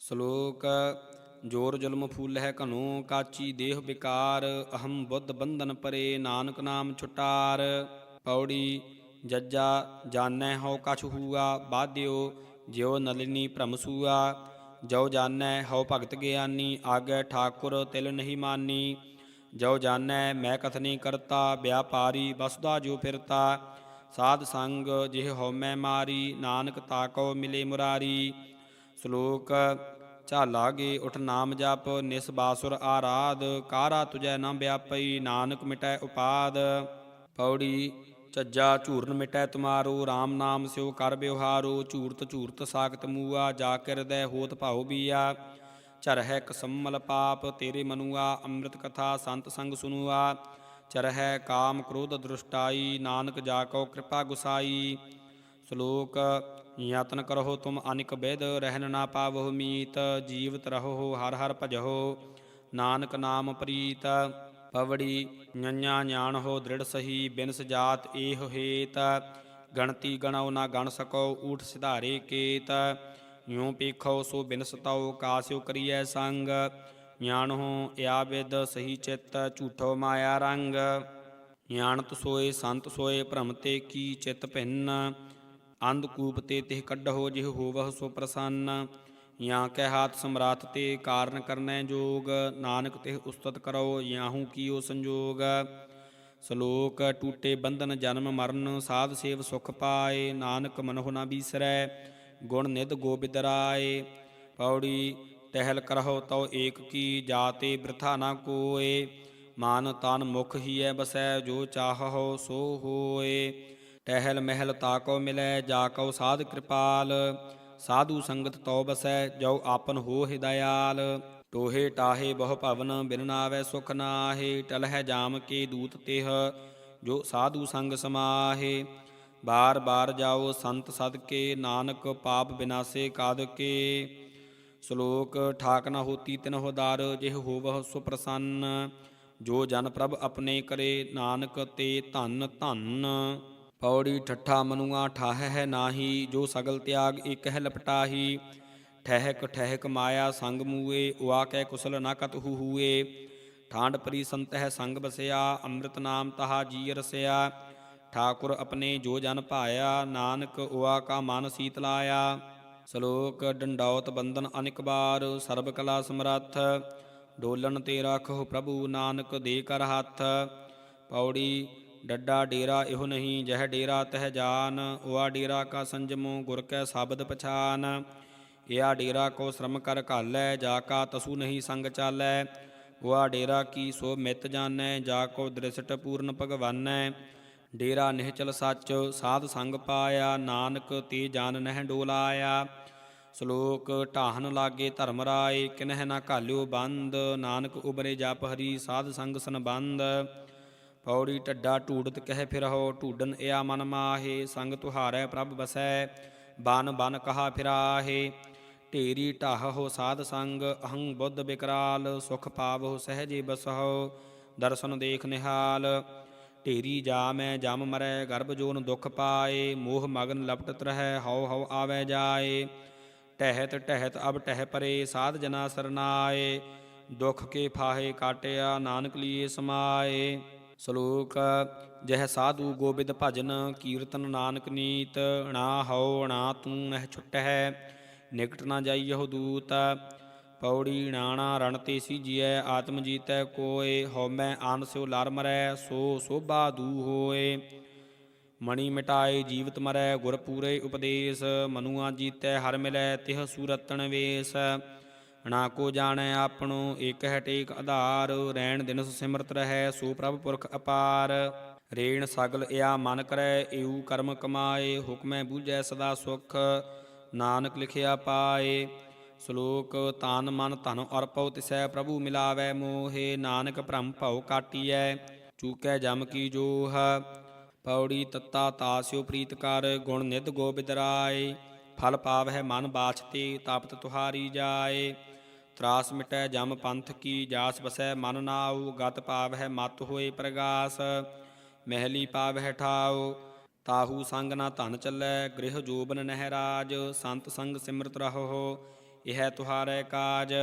ਸ਼ਲੋਕ, ਜੋਰ ਜੁਲਮ ਫੂਲ ਹੈ ਘਨੋ ਕਾਚੀ ਦੇਹ ਵਿਕਾਰ, ਅਹੰ ਬੁੱਧ ਬੰਧਨ ਪਰੇ ਨਾਨਕ ਨਾਮ ਛੁਟਾਰ। ਪੌੜੀ, ਜੱਜਾ ਜਾਣੈ ਹਉ ਕਛ ਹੂਆ, ਬਾਧਿਓ ਜਿਉ ਨਲਿਨੀ ਭ੍ਰਮ ਸੂਆ। ਜੋ ਜਾਣੈ ਹਉ ਭਗਤ ਗਿਆਨੀ, ਆਗੇ ਠਾਕੁਰ ਤਿਲ ਨਹੀਂ ਮਾਨੀ। ਜਉ ਜਾਣੈ ਮੈਂ ਕਥਨੀ ਕਰਤਾ, ਵਿਆਪਾਰੀ ਵਸਦਾ ਜੋ ਫਿਰਤਾ। ਸਾਧ ਸੰਗ ਜਿਹ ਹਉਮੈ ਮਾਰੀ, ਨਾਨਕ ਤਾਕੋ ਮਿਲੇ ਮੁਰਾਰੀ। ਸ਼ਲੋਕ ਝਾਲਾਗੇ ਉਠ ਨਾਮ ਜਪ, ਨਿਸ ਬਾਸੁਰ ਆਰਾਧ, ਕਾਰਾ ਤੁਜੈ ਨਾ ਵਿਆਪਈ, ਨਾਨਕ ਮਿਟੈ ਉਪਾਦ। ਪੌੜੀ ਚੱਜਾ ਝੂਰਨ ਮਿਟੈ ਤੁਮਾਰੋ RAM ਨਾਮ ਸਿਉ ਕਰ ਬਿਵਹਾਰੋ, ਝੂਰਤ ਝੂਰਤ ਸਾਖਤ ਮੂਆ, ਜਾ ਕਿਰਦੈ ਹੋਤ ਭਾਉ ਬੀਆ। ਚਰਹਿ ਕਸਮਲ ਪਾਪ, ਤੇਰੇ ਮਨੁਆ, ਅੰਮ੍ਰਿਤ ਕਥਾ ਸੰਤ ਸੰਗ ਸੁනුਆ ਚਰਹਿ ਕਾਮ ਕ੍ਰੋਧ ਦ੍ਰਿਸ਼ਟਾਈ, ਨਾਨਕ ਜਾ ਕੋ ਕਿਰਪਾ ਗੁਸਾਈ। ਸ਼ਲੋਕ, ਯਤਨ ਕਰਹੁ ਤੁਮ ਅਨਿਕ ਬੇਦ ਰਹਿਨ ਨਾ ਪਾਵਹੁ ਮੀਤ, ਜੀਵਤ ਰਹੋ, ਹਰ ਹਰ ਭਜਹੁ, ਨਾਨਕ ਨਾਮ ਪ੍ਰੀਤ। ਪਵੜੀ ਨਿਆ ਨਿਆਣ ਹੋ ਦ੍ਰਿੜ ਸਹੀ, ਬਿਨਸ ਜਾਤ ਏਹ ਹੇਤ। ਗਣਤੀ ਗਣਉ ਨਾ ਗਣ ਸਕੋ ਊਠ ਸਿਧਾਰੇ ਕੇਤ। ਯੂੰ ਪੀਖੋ ਸੋ ਬਿਨਸ ਤਉ ਕਾਸਿਓ ਕਰੀਐ ਸੰਗ। ਨਿਆਣਹੁ ਇਆ ਵਿਦ ਸਹੀ ਚਿਤ, ਝੂਠੋ ਮਾਇਆ ਰੰਗ। ਨਿਆਣਤ ਸੋਏ, ਸੰਤ ਸੋਏ, ਭ੍ਰਮ ਤੇ ਕੀ ਚਿਤ ਭਿੰਨ। ਅੰਧਕੂਪ ਤੇ ਤਿਹ ਕੱਢੋ ਜਿਹ ਹੋਵਹੁ ਸੋ ਪ੍ਰਸੰਨ। ਜਾਂ ਕਹਿ ਹਾਥ ਸਮਰਾਤ ਤੇ ਕਾਰਨ ਕਰਨੈ ਜੋਗ। ਨਾਨਕ ਤਿਹ ਉਸਤਤ ਕਰੋ ਯਾਹੂ ਕੀਓ ਸੰਜੋਗ। ਸ਼ਲੋਕ, ਟੂਟੇ ਬੰਧਨ ਜਨਮ ਮਰਨ, ਸਾਧ ਸੇਵ ਸੁਖ ਪਾਏ, ਨਾਨਕ ਮਨਹੁ ਨਾ ਬੀਸਰੈ, ਗੁਣ ਨਿਧ ਗੋਬਿੰਦ ਰਾਏ। ਪੌੜੀ ਟਹਿਲ ਕਰਹੁ ਤਉ ਏਕ ਕੀ, ਜਾਤੇ ਬ੍ਰਥਾ ਨਾ ਕੋਏ। ਮਾਨ ਤਨ ਮੁਖ ਹੀਐ ਬਸੈ, ਜੋ ਚਾਹਹੁ ਸੋ ਹੋਏ। ਟਹਿਲ ਮਹਿਲ ਤਾਕੋ ਮਿਲੈ, ਜਾ ਕਉ ਸਾਧ ਕਿਰਪਾਲ। ਸਾਧੂ ਸੰਗਤ ਤਉ ਬਸੈ ਜੋ ਆਪਨ ਹੋ ਹਿਦਇਆਲ ਟੋਹੇ ਟਾਹੇ ਬਹੁ ਭਵਨ ਬਿਨ ਨਾਵੈ ਸੁਖ ਨਾਹੇ, ਟਲਹਿ ਜਾਮ ਕੇ ਦੂਤ ਤਿਹ, ਜੋ ਸਾਧੂ ਸੰਗ ਸਮਾਹੇ। ਬਾਰ ਬਾਰ ਜਾਓ ਸੰਤ ਸਦਕੇ, ਨਾਨਕ ਪਾਪ ਬਿਨਾਸੇ ਕਾਦ ਕੇ। ਸ਼ਲੋਕ, ਠਾਕ ਨਾ ਹੋਤੀ ਤਿਨਹੁ ਹੋਦਾਰ ਜਿਹ ਹੋਵਹੁ ਸੁਪ੍ਰਸੰਨ ਜੋ ਜਨ ਪ੍ਰਭ ਆਪਣੇ ਕਰੇ, ਨਾਨਕ ਤੇ ਧੰਨ ਧੰਨ। ਪੌੜੀ ਠੱਠਾ ਮਨੁਆ ਠਾਹ ਹੈ ਨਾਹੀ, ਜੋ ਸਗਲ ਤਿਆਗ ਇਕ ਹੈ ਲਪਟਾਹੀ। ਠਹਿਕ ਠਹਿਕ ਮਾਇਆ ਸੰਗ ਮੂਏ, ਉਆ ਕੈ ਕੁਸਲ ਨਾ ਕਤ ਹੂ ਹੂਏ। ਠਾਂਡ ਪਰੀ ਸੰਤ ਹੈ ਸੰਗ ਬਸਿਆ, ਅੰਮ੍ਰਿਤ ਨਾਮ ਤਹਾ ਜੀ ਰਸਿਆ। ਠਾਕੁਰ ਆਪਣੇ ਜੋ ਜਨ ਭਾਇਆ, ਨਾਨਕ ਉਆ ਕਾ ਮਨ ਸੀਤਲਾਇਆ ਸ਼ਲੋਕ, ਡੰਡੌਤ ਬੰਧਨ ਅਨਿਕ ਬਾਰ, ਸਰਬ ਕਲਾ ਸਮਰੱਥ। ਡੋਲਣ ਤੇ ਰੱਖੋ ਪ੍ਰਭੂ ਨਾਨਕ ਦੇ ਕਰ ਹੱਥ। ਪੌੜੀ ਡੱਡਾ ਡੇਰਾ ਇਹੋ ਨਹੀਂ, ਜਹ ਡੇਰਾ ਤਹ ਜਾਨ ਉਆ ਡੇਰਾ ਕਾ ਸੰਜਮੋ ਗੁਰ ਕੈ ਸ਼ਬਦ ਪਛਾਨ। ਇਆ ਡੇਰਾ ਕੋ ਸ਼ਰਮ ਕਰ ਘਾਲੈ, ਜਾ ਕਾ ਤਸੂ ਨਹੀਂ ਸੰਗ ਚਾਲੈ। ਉਆ ਡੇਰਾ ਕੀ ਸੋ ਮਿਤ ਜਾਣੈ, ਜਾ ਕੋ ਦ੍ਰਿਸ਼ਟ ਪੂਰਨ ਭਗਵਾਨੈ। ਡੇਰਾ ਨਿਹਚਲ ਸੱਚ, ਸਾਧ ਸੰਗ ਪਾਇਆ, ਨਾਨਕ ਤੇ ਜਾਨ ਨਹਿ ਡੋਲਾਇਆ। ਸ਼ਲੋਕ, ਢਾਹਨ ਲਾਗੇ ਧਰਮ ਰਾਏ, ਕਿਨਹਿ ਨਾ ਘਾਲਿਓ ਬੰਦ, ਨਾਨਕ ਉਬਰੇ ਜਪ ਹਰੀ, ਸਾਧ ਸੰਗ ਸੰਬੰਧ। ਪੌੜੀ ਟੱਡਾ ਢੂਡਤ ਕਹਿ ਫਿਰਹੁ, ਢੂਡਨ ਇਆ ਮਨ ਮਾਹੇ, ਸੰਗ ਤੁਹਾਰੈ ਪ੍ਰਭ ਬਸੈ, ਬਨ ਬਨ ਕਹਾ ਫਿਰਾਹੇ। ਢੇਰੀ ਢਾਹੋ ਸਾਧ ਸੰਗ, ਅਹੰ ਬੁੱਧ ਬਿਕਰਾਲ, ਸੁਖ ਪਾਵਹੁ ਸਹਜੇ ਬਸਹੁ, ਦਰਸ਼ਨ ਦੇਖ ਨਿਹਾਲ। ਢੇਰੀ ਜਾ ਮੈਂ ਜਮ ਮਰੈ, ਗਰਭ ਜੋਨ ਦੁਖ ਪਾਏ, ਮੋਹ ਮਗਨ ਲਪਟਤ ਰਹੈ, ਹਉ ਹਉ ਆਵੈ ਜਾਏ। ਟਹਿਤ ਟਹਿਤ ਅਬ ਟਹਿ ਪਰੇ, ਸਾਧ ਜਨਾ ਸਰਨਾਏ, ਦੁਖ ਕੇ ਫਾਹੇ ਕਾਟਿਆ, ਨਾਨਕ ਲੀਏ ਸਮਾਏ। ਸ਼ਲੋਕ, ਜਹ ਸਾਧੂ ਗੋਬਿੰਦ ਭਜਨ, ਕੀਰਤਨ ਨਾਨਕ ਨੀਤ ਨਾ ਹਉ ਨਾ ਤੂੰ ਨਹਿ ਛੁਟਹਿ, ਨਿਕਟ ਨਾ ਜਾਈਹੁ ਦੂਤ, ਪੌੜੀ ਨਾਣਾ ਰਣ ਤੇ ਸੀਜੀਐ, ਆਤਮ ਜੀਤੈ ਕੋਏ ਹਉਮੈ ਆਨ ਸਿਉ ਲਰ ਮਰੈ, ਸੋ ਸੋਭਾ ਦੂ ਹੋਏ। ਮਣੀ ਮਿਟਾਏ ਜੀਵਤ ਮਰੈ, ਗੁਰ ਪੂਰੇ ਉਪਦੇਸ਼, ਮਨੁਆ ਜੀਤੈ ਹਰ ਮਿਲੈ, ਤਿਹ ਸੂਰਤਨ ਵੇਸ। ਨਾ ਕੋ ਜਾਣੈ ਆਪਣੋ ਏਕ ਹੈ ਟੇਕ ਆਧਾਰ ਰੈਣ ਦਿਨਸ ਸਿਮਰਤ ਰਹੈ, ਸੋ ਪ੍ਰਭ ਪੁਰਖ ਅਪਾਰ। ਰੇਣ ਸਗਲ ਇਆ ਮਨ ਕਰੈ ਏਉ ਕਰਮ ਕਮਾਏ, ਹੁਕਮੈ ਬੂਝੈ ਸਦਾ ਸੁਖ, ਨਾਨਕ ਲਿਖਿਆ ਪਾਏ। ਸ਼ਲੋਕ, ਤਾਨ ਮਨ ਧਨ ਅਰਪਉ ਤਿਸੈ ਪ੍ਰਭੂ ਮਿਲਾਵੈ ਮੋਹੇ, ਨਾਨਕ ਭ੍ਰਮ ਭਉ ਕਾਟੀਐ, ਚੂਕੈ ਜਮ ਕੀ ਜੋਹ। ਪੌੜੀ ਤੱਤਾ ਤਾਸਿਓ ਪ੍ਰੀਤ ਕਰ, ਗੁਣ ਨਿਧ ਗੋਬਿੰਦ ਰਾਏ। ਫਲ ਪਾਵਹਿ ਮਨ ਬਾਛਤੇ, ਤਾਪਤ ਤੁਹਾਰੀ ਜਾਏ। ਤਰਾਸ ਮਿਟੈ ਜਮ ਪੰਥ ਕੀ ਜਾਸ ਬਸੈ ਮਨ ਨਾਉ ਗਤ ਪਾਵ ਹੈ ਮਤ ਹੋਏ ਪ੍ਰਗਾਸ, ਮਹਿਲੀ ਪਾਵ ਹੈ ਠਾਉ, ਤਾਹੂ ਸੰਗ ਨਾ ਧਨ ਚੱਲੈ, ਗ੍ਰਹਿ ਜੋਬਨ ਨਹਿ ਰਾਜ ਸੰਤ ਸੰਗ ਸਿਮਰਤ ਰਹੋ, ਇਹ ਤੁਹਾਰੈ ਕਾਜ,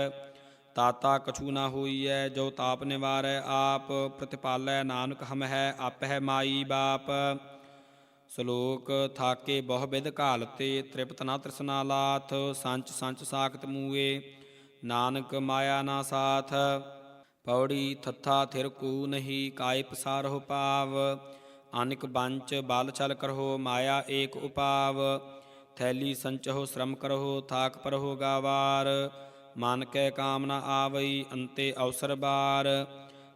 ਤਾਤਾ ਕਛੂ ਨਾ ਹੋਈਐ, ਜੋ ਤਾਪ ਨਿਵਾਰੈ ਆਪ, ਪ੍ਰਤਿਪਾਲੈ ਨਾਨਕ ਹਮ ਹੈ ਆਪ ਹੈ ਮਾਈ ਬਾਪ। ਸ਼ਲੋਕ, ਥਾਕੇ ਬਹੁ ਬਿਦ ਘਾਲਤੇ, ਤ੍ਰਿਪਤ ਨਾ ਤ੍ਰਿਸ਼ਨਾ ਲਾਥ, ਸੰਚ ਸੰਚ ਸਾਖਤ ਮੂਏ ਨਾਨਕ ਮਾਇਆ ਨਾ ਸਾਥ, ਪੌੜੀ ਥੱਥਾ ਥਿਰ ਕੂ ਨਹੀਂ ਕਾਇ ਪਸਾਰਹੁ ਪਾਵ, ਅਨਿਕ ਬੰਚ ਬਾਲ ਛਲ ਕਰਹੁ ਮਾਇਆ ਏਕ ਉਪਾਵ, ਥੈਲੀ ਸੰਚਹੁ ਸ਼ਰਮ ਕਰਹੁ ਥਾਕ ਪਰਹੁ ਗਾਵਾਰ, ਮਨ ਕੈ ਕਾਮਨਾ ਆਵਈ ਅੰਤੇ ਅਵਸਰ ਬਾਰ,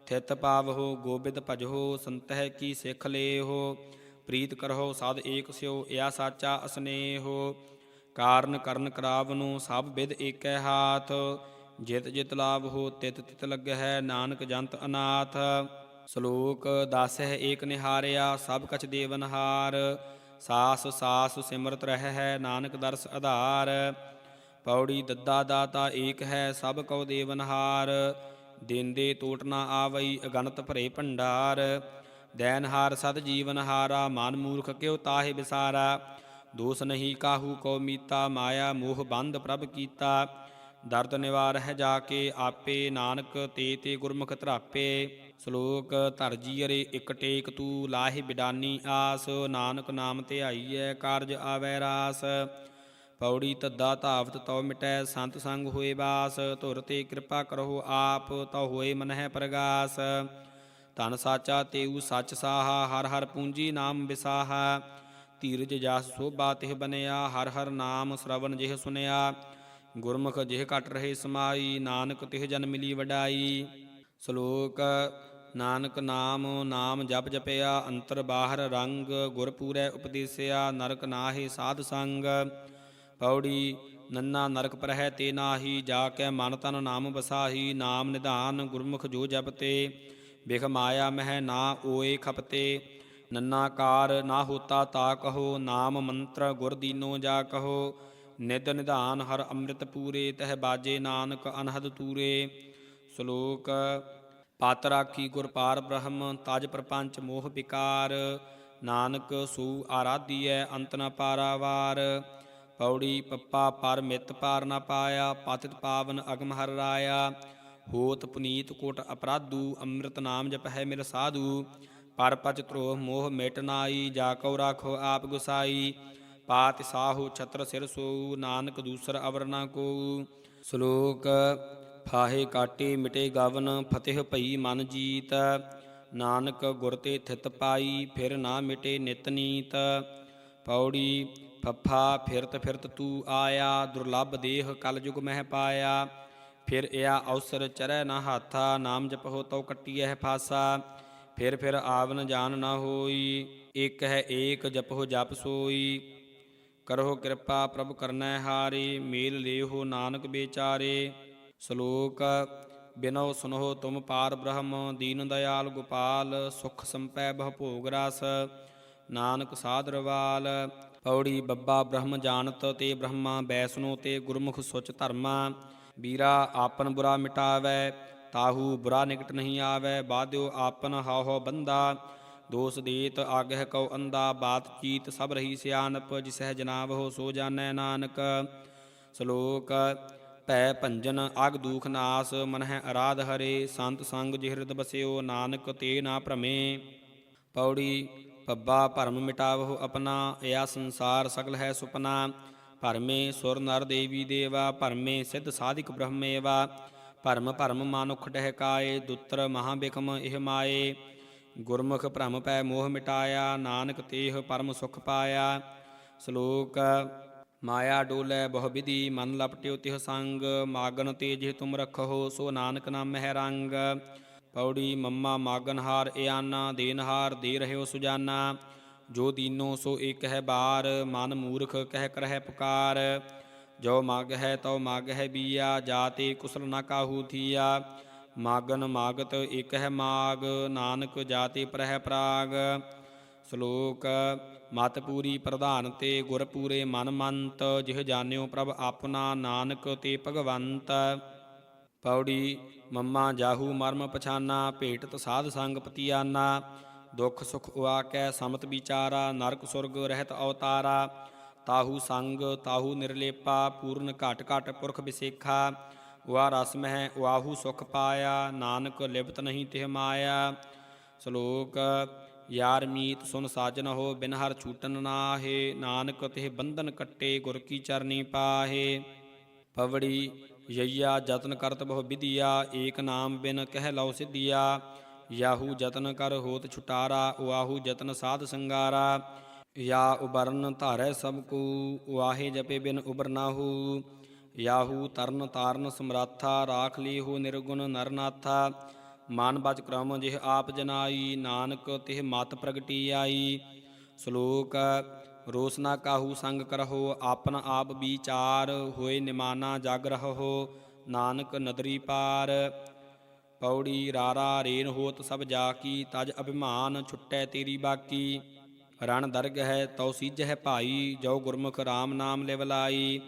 ਥਿਤ ਪਾਵਹੁ ਗੋਬਿੰਦ ਭਜਹੁ ਸੰਤਹਿ ਕੀ ਸਿੱਖ ਲੇਹੁ, ਪ੍ਰੀਤ ਕਰਹੁ ਸਾਧ ਏਕ ਸਿਓ ਇਆ ਸਾਚਾ ਅਸਨੇਹੋ ਕਾਰਨ ਕਰਨ ਕਰਾਵ ਨੂੰ ਸਭ ਵਿਦ ਏਕੈ ਹਾਥ, ਜਿਤ ਜਿਤ ਲਾਭ ਹੋ ਤਿਤ ਤਿਤ ਲੱਗਹਿ ਨਾਨਕ ਜੰਤ ਅਨਾਥ। ਸ਼ਲੋਕ, ਦਾਸਹਿ ਏਕ ਨਿਹਾਰਿਆ, ਸਭ ਕਛ ਦੇਵਨਹਾਰ ਸਾਸ ਸਾਸ ਸਿਮਰਤ ਰਹਿ ਹੈ ਨਾਨਕ ਦਰਸ ਆਧਾਰ ਪੌੜੀ ਦੱਦਾ ਦਾਤਾ ਏਕ ਹੈ, ਸਭ ਕਉ ਦੇਵਨਹਾਰ ਦੇਂਦੇ ਟੋਟ ਨਾ ਆਵਈ ਅਗਣਤ ਭਰੇ ਭੰਡਾਰ। ਦੈਨਹਾਰ ਸਦ ਜੀਵਨਹਾਰਾ ਮਨ ਮੂਰਖ ਕਿਉ ਤਾਹੇ ਵਿਸਾਰਾ ਦੋਸ ਨਹੀਂ ਕਾਹੂ ਕੋ ਮੀਤਾ, ਮਾਇਆ ਮੋਹ ਬੰਧ ਪ੍ਰਭ ਕੀਤਾ। ਦਰਦ ਨਿਵਾਰ ਹੈ ਜਾ ਕੇ ਆਪੇ, ਨਾਨਕ ਤੇ ਤੇ ਗੁਰਮੁਖ ਧਰਾਪੇ। ਸ਼ਲੋਕ, ਧਰ ਜੀਅਰੇ ਇਕ ਟੇਕ ਤੂ ਲਾਹੇ ਬਿਡਾਨੀ ਆਸ। ਨਾਨਕ ਨਾਮ ਧਿਆਈਐ ਕਾਰਜ ਆਵੈ ਰਾਸ। ਪੌੜੀ ਤੱਦਾ ਧਾਵਤ ਤਉ ਮਿਟੈ, ਸੰਤ ਸੰਗ ਹੋਏ ਬਾਸ। ਧੁਰ ਤੇ ਕਿਰਪਾ ਕਰੋ ਆਪ, ਤਉ ਹੋਏ ਮਨਹਿ ਪ੍ਰਗਾਸ। ਧਨ ਸਾਚਾ ਤੇਊ ਸੱਚ ਸਾਹਾ, ਹਰ ਹਰ ਪੂੰਜੀ ਨਾਮ ਵਿਸਾਹਾ ਧੀਰਜ ਜਸ ਸੋਭਾ ਤਿਹ ਬਨਿਆ ਹਰ ਹਰ ਨਾਮ ਸ਼ਰਵਨ ਜਿਹ ਸੁਨਿਆ। ਗੁਰਮੁਖ ਜਿਹ ਘਟ ਰਹੇ ਸਮਾਈ, ਨਾਨਕ ਤਿਹ ਜਨ ਮਿਲੀ ਵਡਾਈ। ਸ਼ਲੋਕ, ਨਾਨਕ ਨਾਮ ਨਾਮ ਜਪ ਜਪਿਆ, ਅੰਤਰ ਬਾਹਰ ਰੰਗ, ਗੁਰ ਪੂਰੈ ਉਪਦੇਸਿਆ, ਨਰਕ ਨਾਹੀ ਸਾਧ ਸੰਗ। ਪੌੜੀ, ਨੰਨਾ ਨਰਕ ਪਰਹਿ ਤੇ ਨਾਹੀ, ਜਾ ਕੇ ਮਨ ਤਨ ਨਾਮ ਵਸਾਹੀ, ਨਾਮ ਨਿਧਾਨ ਗੁਰਮੁਖ ਜੋ ਜਪਤੇ। ਬਿਖ ਮਾਇਆ ਮਹਿ ਨਾ ਓਏ ਖਪਤੇ। ਨੰਨਾਕਾਰ ਨਾ ਹੋਤਾ ਤਾ ਕਹੋ, ਨਾਮ ਮੰਤਰ ਗੁਰ ਦੀਨੋ ਜਾ ਕਹੋ। ਨਿਦ ਨਿਧਾਨ ਹਰ ਅੰਮ੍ਰਿਤ ਪੂਰੇ, ਤਹਿ ਬਾਜੇ ਨਾਨਕ ਅਨਹਦ ਤੂਰੇ। ਸ਼ਲੋਕ ਪਤ ਰਾਖੀ ਗੁਰ ਪਾਰ ਬ੍ਰਹਮ, ਤਜ ਪ੍ਰਪੰਚ ਮੋਹ ਵਿਕਾਰ। ਨਾਨਕ ਸੂ ਆਰਾਧੀਐ, ਅੰਤ ਨ ਪਾਰਾਵਾਰ। ਪੌੜੀ ਪੱਪਾ ਪਰ ਮਿਤ ਪਾਰ ਨ ਪਾਇਆ, ਪਤਿਤ ਪਾਵਨ ਅਗਮ ਹਰ ਰਾਇਆ। ਹੋਤ ਪੁਨੀਤ ਕੋਟ ਅਪਰਾਧੂ, ਅੰਮ੍ਰਿਤ ਨਾਮ ਜਪ ਹੈ ਮੇਰ ਸਾਧੂ। ਪਰ ਪਚ ਧਰੋਹ ਮੋਹ ਮਿਟ ਨਾਈ ਜਾ ਕਉ ਰਾਖੋ ਆਪ ਗੁਸਾਈ। ਪਾਤ ਸਾਹੂ ਛਤਰ ਸਿਰ ਸੋ ਨਾਨਕ ਦੂਸਰ ਅਵਰ ਨਾ ਕੋ ਸ਼ਲੋਕ, ਫਾਹੇ ਕਾਟੇ ਮਿਟੇ ਗਵਨ, ਫਤਿਹ ਭਈ ਮਨ ਜੀਤ। ਨਾਨਕ ਗੁਰ ਤੇ ਥਿਤ ਪਾਈ, ਫਿਰ ਨਾ ਮਿਟੇ ਨਿਤ ਨੀਤ। ਪੌੜੀ, ਫੱਫਾ ਫਿਰਤ ਫਿਰਤ ਤੂ ਆਇਆ, ਦੁਰਲਭ ਦੇਹ ਕਲਯੁਗ ਮਹਿ ਪਾਇਆ। ਫਿਰ ਇਆ ਅਵਸਰ ਚਰੈ ਨਾ ਹਾਥਾ, ਨਾਮ ਜਪਹੁ ਤਉ ਕੱਟੀਐ ਫਾਸਾ। ਫਿਰ ਫਿਰ ਆਵਨ ਜਾਣ ਨਾ ਹੋਈ ਇਕ ਹੈ ਏਕ ਜਪਹੁ ਜਪ ਸੋਈ। ਕਰੋ ਕਿਰਪਾ ਪ੍ਰਭ ਕਰਨੈ ਹਾਰੇ, ਮੇਲ ਲੇਹੋ ਨਾਨਕ ਬੇਚਾਰੇ। ਸ਼ਲੋਕ ਬਿਨੋ ਸੁਨੋ ਤੁਮ ਪਾਰ ਬ੍ਰਹਮ, ਦੀਨ ਦਇਆਲ ਗੋਪਾਲ, ਸੁਖ ਸੰਪੈ ਬਹੁ ਭੋਗ ਰਸ। ਨਾਨਕ ਸਾਧਰਵਾਲ ਪੌੜੀ ਬੱਬਾ ਬ੍ਰਹਮ ਜਾਣਤ ਤੇ ਬ੍ਰਹਮਾ ਬੈਸਨੋ ਤੇ ਗੁਰਮੁਖ ਸੁਚ ਧਰਮਾ। ਵੀਰਾ, ਆਪਨ ਬੁਰਾ ਮਿਟਾਵੈ ਤਾਹੂ ਬੁਰਾ ਨਿਕਟ ਨਹੀਂ ਆਵੈ, ਬਾਧਿਓ ਆਪਨ ਹਾਹੋ ਬੰਦਾ ਦੋਸ ਦੇਤ ਆਗਹਿ ਕਉ ਅੰਦਾ ਬਾਤ ਚੀਤ ਸਭ ਰਹੀ ਸਿਆਨਪ, ਜਿਸਹਿ ਜਨਾਬ ਹੋ ਸੋ ਜਾਣੈ ਨਾਨਕ। ਸ਼ਲੋਕ, ਭੈ ਭੰਜਨ, ਅਗ ਦੂਖ ਨਾਸ, ਮਨਹਿ ਅਰਾਧ ਹਰੇ, ਸੰਤ ਸੰਗ ਜਿਹਰਦ ਬਸਿਓ, ਨਾਨਕ ਤੇ ਨਾ ਭ੍ਰਮੇ। ਪੌੜੀ, ਪੱਬਾ ਭਰਮ ਮਿਟਾਵਹੁ ਆਪਣਾ ਇਆ ਸੰਸਾਰ ਸਗਲ ਹੈ ਸੁਪਨਾ। ਭਰਮੇ ਸੁਰ ਨਰ ਦੇਵੀ ਦੇਵਾ, ਭਰਮੇ ਸਿੱਧ ਸਾਧਿਕ ਬ੍ਰਹਮੇਵਾ। ਭਰਮ ਭਰਮ ਮਾਨੁਖ ਡਹਿਕਾਏ, ਦੁੱਤਰ ਮਹਾ ਬਿਕਮ ਇਹ ਮਾਏ। ਗੁਰਮੁਖ ਭ੍ਰਮ ਪੈ ਮੋਹ ਮਿਟਾਇਆ, ਨਾਨਕ ਤੇਹ ਪਰਮ ਸੁਖ ਪਾਇਆ। ਸ਼ਲੋਕ, ਮਾਇਆ ਡੋਲੇ ਬਹੁ ਵਿਧੀ, ਮਨ ਲਪਟਿਓ ਤਿਹ ਸੰਗ। ਮਾਗਨ ਤੇ ਜਿਹ ਤੁਮ ਰਖੋ, ਸੋ ਨਾਨਕ ਨਾਮ ਹੈ ਰੰਗ। ਪੌੜੀ ਮੰਮਾ ਮਾਗਨਹਾਰ ਇਆਨਾ ਦੇਨਹਾਰ ਦੇ ਰਹਿਓ ਸੁਜਾਨਾ। ਜੋ ਦੀਨੋ ਸੋ ਇਕ ਹੈ ਬਾਰ, ਮਨ ਮੂਰਖ ਕਹਿ ਕਰਹਿ ਪੁਕਾਰ। ਜੋ ਮਗ ਹੈ ਤਉ ਮਗ ਹੈ ਬੀਆ, ਜਾਤੇ ਕੁਸਲ ਨਾ ਕਾਹੂ ਥੀਆ। ਮਾਗਨ ਮਾਗਤ ਇਕ ਹੈ ਮਾਗ, ਨਾਨਕ ਜਾਤੇ ਪ੍ਰਹਿ ਪ੍ਰਾਗ। ਸ਼ਲੋਕ, ਮਤ ਪੂਰੀ ਪ੍ਰਧਾਨ ਤੇ ਗੁਰ ਪੂਰੇ ਮਨ ਮੰਤ, ਜਿਹ ਜਾਣਿਓ ਪ੍ਰਭ ਆਪਣਾ ਨਾਨਕ ਤੇ ਭਗਵੰਤ। ਪੌੜੀ, ਮੰਮਾ ਜਾਹੂ ਮਰਮ ਪਛਾਨਾ, ਭੇਟਤ ਸਾਧ ਸੰਗ ਪਤੀਆਨਾ। ਦੁਖ ਸੁਖ ਉਆਕੈ ਸਮਤ ਵਿਚਾਰਾ, ਨਰਕ ਸੁਰਗ ਰਹਿਤ ਅਵਤਾਰਾ ਤਾਹੂ ਸੰਗ ਤਾਹੂ ਨਿਰਲੇਪਾ ਪੂਰਨ ਘਟ ਘਟ ਪੁਰਖ ਵਿਸੇਖਾ ਵਾ ਰਸ ਮਹਿ ਵਾਹੂ ਸੁਖ ਪਾਇਆ ਨਾਨਕ ਲਿਪਤ ਨਹੀਂ ਤਿਹ ਮਾਇਆ ਸ਼ਲੋਕ ਯਾਰ ਮੀਤ ਸੁਨ ਸਾਜਨ ਹੋ ਬਿਨ ਹਰ ਛੂਟਨ ਨਾਹੇ ਨਾਨਕ ਤਿਹ ਬੰਧਨ ਕੱਟੇ ਗੁਰ ਕੀ ਚਰਨੀ ਪਾਹੇ ਪਵੜੀ ਯਈਆ ਜਤਨ ਕਰਤ ਬਹੁ ਵਿਦਿਆ ਏਕ ਨਾਮ ਬਿਨ ਕਹਿ ਲਉ ਸਿਧਿਆ ਯਾਹੂ ਜਤਨ ਕਰ ਹੋਤ ਛੁਟਾਰਾ ਵਾਹੂ ਜਤਨ ਸਾਧ ਸੰਗਾਰਾ ਯਾ ਉਬਰਨ ਧਾਰੈ ਸਭ ਕੂ ਵਾਹੇ ਜਪੇ ਬਿਨ ਉਬਰ ਨਾਹੂ ਯਾਹੂ ਤਰਨ ਤਾਰਨ ਸਮਰਾਥਾ, ਰਾਖ ਲੀਹੂ ਨਿਰਗੁਣ ਨਰਨਾਥਾ। ਮਾਨ ਬਚ ਕ੍ਰਮ ਜਿਹ ਆਪ ਜਨਾਈ, ਨਾਨਕ ਤਿਹ ਮਤ ਪ੍ਰਗਟੀ ਆਈ ਸ਼ਲੋਕ ਰੋਸ ਨਾ ਕਾਹੂ ਸੰਗ ਕਰਹੋ, ਆਪਨ ਆਪ ਵਿਚਾਰ, ਹੋਏ ਨਿਮਾਨਾ ਜਗ ਰਹੋ, ਨਾਨਕ ਨਦਰੀ ਪਾਰ। ਪੌੜੀ ਰਾਰਾ ਰੇਨ ਹੋਤ ਸਭ ਜਾ ਕੀ ਤਜ ਅਭਿਮਾਨ ਛੁੱਟੈ ਤੇਰੀ ਬਾਕੀ। ਰਣ ਦਰਗ ਹੈ, ਤਉ ਹੈ ਭਾਈ ਜੋ ਗੁਰਮੁਖ RAM ਨਾਮ ਲਿਵਲਾਈ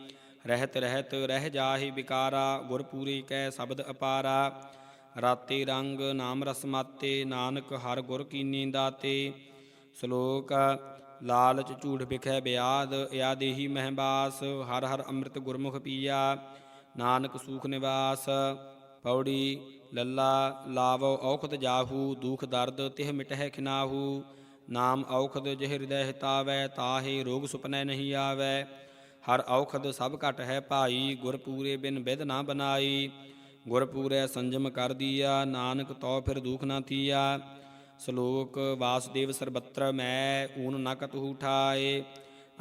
ਰਹਿਤ ਰਹਿਤ ਰਹਿ ਜਾਹੀ ਵਿਕਾਰਾ ਗੁਰ ਪੂਰੇ ਕੈ ਸ਼ਬਦ ਅਪਾਰਾ। ਰਾਤੇ ਰੰਗ ਨਾਮ ਰਸ ਮਾਤੇ, ਨਾਨਕ ਹਰ ਗੁਰ ਕੀਨੀ ਦਾਤੇ। ਸ਼ਲੋਕ, ਲਾਲਚ ਝੂਠ ਵਿਖੈ ਬਿਆਦ, ਇਆ ਦੇਹੀ ਮਹਿਬਾਸ ਹਰ ਹਰ ਅੰਮ੍ਰਿਤ ਗੁਰਮੁਖ ਪੀਆ, ਨਾਨਕ ਸੂਖ ਨਿਵਾਸ। ਪੌੜੀ, ਲੱਲਾ, ਲਾਵੋ ਔਖਤ ਜਾਹੂ, ਦੁਖ ਦਰਦ ਤਿਹ ਮਿਟਹਿ ਖਿਨਾਹੂ। ਨਾਮ ਔਖਦ ਜਿਹ ਹਿਰਦੈ ਹਿਤਾਵੈ ਤਾਹੇ ਰੋਗ ਸੁਪਨੈ ਨਹੀਂ ਆਵੈ। ਹਰ ਔਖਦ ਸਭ ਘਟ ਹੈ ਭਾਈ ਗੁਰ ਪੂਰੇ ਬਿਨ ਵਿਦ ਨਾ ਬਨਾਈ। ਗੁਰ ਪੂਰੇ ਸੰਜਮ ਕਰ ਦੀਆ, ਨਾਨਕ ਤੋ ਫਿਰ ਦੁਖ ਨਾ ਥੀਆ। ਸ਼ਲੋਕ, ਵਾਸਦੇਵ ਸਰਬੱਤਰ ਮੈਂ, ਊਨ ਨ ਕਤਹੂ ਠਾਏ।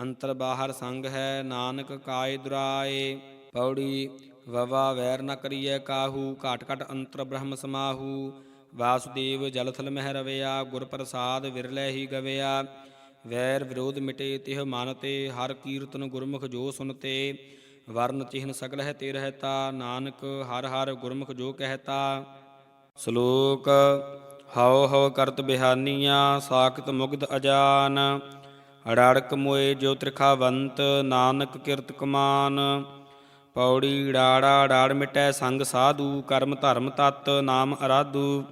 ਅੰਤਰ ਬਾਹਰ ਸੰਗ ਹੈ, ਨਾਨਕ ਕਾਇ ਦੁਰਾਏ। ਪੌੜੀ, ਵਵਾ ਵੈਰ ਨ ਕਰੀਐ ਕਾਹੂ, ਘਾਟ ਘਟ ਅੰਤਰ ਬ੍ਰਹਮ ਸਮਾਹੂ। ਵਾਸੁਦੇਵ ਜਲਥਲ ਮਹਿ ਰਵਿਆ, ਗੁਰ ਪ੍ਰਸਾਦ ਵਿਰਲੇ ਹੀ ਗਵਿਆ। ਵੈਰ ਵਿਰੋਧ ਮਿਟੇ ਤਿਹ ਮਨ ਤੇ ਹਰ ਕੀਰਤਨ ਗੁਰਮੁਖ ਜੋ ਸੁਨਤੇ। ਵਰਨ ਚਿਹਨ ਸਗਲ ਹੈ ਤੇ ਰਹਤਾ ਨਾਨਕ ਹਰ ਹਰ ਗੁਰਮੁਖ ਜੋ ਕਹਿਤਾ ਸ਼ਲੋਕ, ਹਉ ਹਉ ਕਰਤ ਬਿਹਾਨੀਆਂ, ਸਾਖਤ ਮੁਗਧ ਅਜਾਨ। ਅੜੜਕ ਮੋਏ ਜੋ ਤ੍ਰਿਖਾਵੰਤ, ਨਾਨਕ ਕਿਰਤ ਕਮਾਨ। ਪੌੜੀ ਡਾੜਾ ਡਾੜ ਮਿਟੈ ਸੰਗ ਸਾਧੂ, ਕਰਮ ਧਰਮ ਤਤ, ਨਾਮ ਅਰਾਧੂ।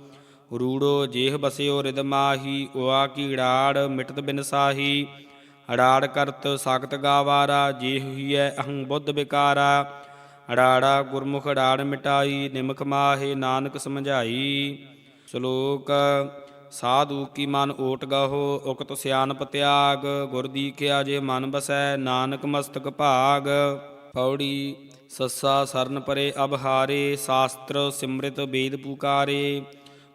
ਰੂੜੋ ਜੇਹ ਬਸਿਓ ਰਿਦ ਮਾਹੀ, ਉਆ ਕੀ ੜਾੜ ਮਿਟਤ ਬਿਨ ਸਾਹੀ। ਅੜਾੜ ਕਰਤ ਸਾਖਤ ਗਾਵਾਰਾ, ਜੇਹ ਹੀਐ ਅਹੰ ਬੁੱਧ ਬਿਕਾਰਾ। ਅੜਾੜਾ ਗੁਰਮੁਖ ਅੜਾੜ ਮਿਟਾਈ ਨਿਮਕ ਮਾਹੇ ਨਾਨਕ ਸਮਝਾਈ। ਸ਼ਲੋਕ, ਸਾਧੂ ਕੀ ਮਨ ਓਟ ਗਹੋ, ਉਕਤ ਸਿਆਨਪ ਤਿਆਗ। ਗੁਰ ਦੀਖਿਆ ਜੇ ਮਨ ਬਸੈ, ਨਾਨਕ ਮਸਤਕ ਭਾਗ। ਪੌੜੀ, ਸੱਸਾ ਸਰਨ ਪਰੇ ਅਬਹਾਰੇ ਸ਼ਾਸਤਰ ਸਿਮ੍ਰਿਤ ਵੇਦ ਪੁਕਾਰੇ।